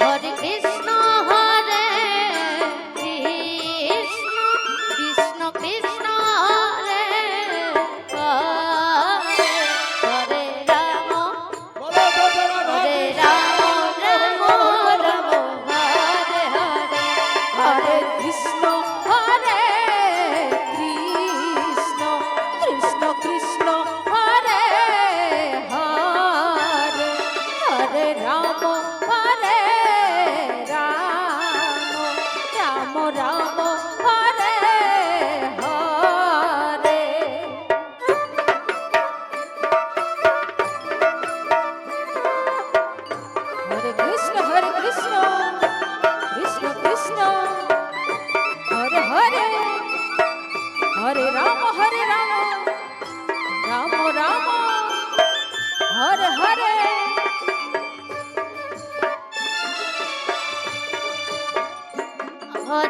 what it is.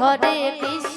ঘরে কৃষ্ণ